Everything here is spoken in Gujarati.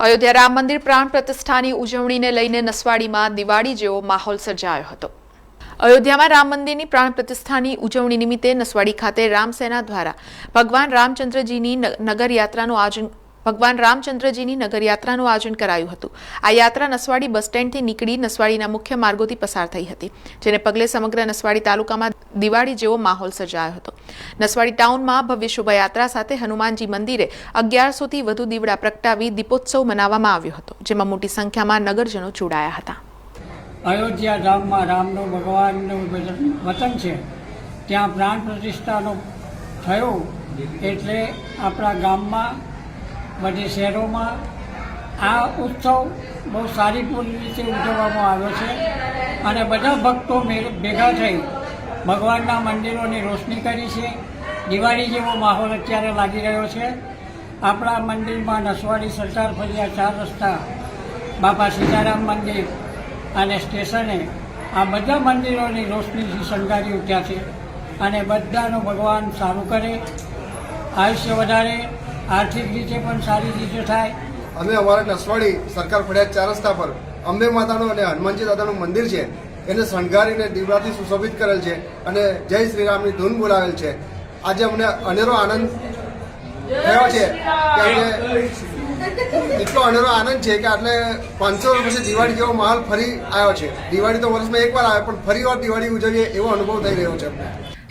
અયોધ્યા રામ મંદિર પ્રાણ પ્રતિષ્ઠાની ઉજવણીને લઈને નસવાડીમાં દિવાળી જેવો માહોલ સર્જાયો હતો. અયોધ્યામાં રામ મંદિરની પ્રાણ પ્રતિષ્ઠાની ઉજવણી નિમિત્તે નસવાડી ખાતે રામસેના દ્વારા ભગવાન રામચંદ્રજીની નગરયાત્રાનું આયોજન ભગવાન રામચંદ્રજીની નગરયાત્રાનું આયોજન કરાયું હતું. આ યાત્રા નસવાડી બસ સ્ટેન્ડથી નીકળી નસવાડીના મુખ્ય માર્ગોથી પસાર થઈ હતી, જેને પગલે સમગ્ર નસવાડી તાલુકામાં દિવાળી જેવો માહોલ સર્જાયો હતો. નસવાડી ટાઉનમાં ભવ્ય શોભાયાત્રા સાથે હનુમાનજી મંદિરે અગિયારસોથી વધુ દીવડા પ્રગટાવી દીપોત્સવ મનાવવામાં આવ્યો હતો, જેમાં મોટી સંખ્યામાં નગરજનો જોડાયા હતા. અયોધ્યા ધામમાં રામનું ભગવાનનું વતન છે. ત્યાં પ્રાણ પ્રતિષ્ઠાનો થયો એટલે આપણા ગામમાં બધી શહેરોમાં આ ઉત્સવ બહુ સારીપૂર્ણ રીતે ઉજવવામાં આવ્યો છે અને બધા ભક્તો ભેગા થઈ ભગવાનના મંદિરોની રોશની કરી છે. દિવાળી જેવો માહોલ અત્યારે લાગી રહ્યો છે. આપણા મંદિરમાં નસવાડી સરદાર ફળિયા ચાર રસ્તા, બાપા સીતારામ મંદિર અને સ્ટેશને આ બધા મંદિરોની રોશનીથી શણગારી ઉઠ્યા છે અને બધાનું ભગવાન સારું કરે. આયુષ્ય વધારે આર્થિક રીતે પણ સારી રીતે થાય. અમે અમારા નસવાડી સરકાર ફળિયાદ ચાર રસ્તા પર અંબે માતાનું અને હનુમાનજી દાદાનું મંદિર છે. એને શણગારીને દીવડાથી સુશોભિત કરેલ છે અને જય શ્રીરામની ધૂન બોલાવેલ છે. આજે અમને અનેરો આનંદ થયો છે કે આજે એટલો અનેરો આનંદ છે કે આટલે પાંચસો વર્ષ દિવાળી જેવો માહોલ ફરી આવ્યો છે. દિવાળી તો વર્ષમાં એકવાર આવે, પણ ફરી વાર દિવાળી ઉજવીએ એવો અનુભવ થઈ રહ્યો છે અમને.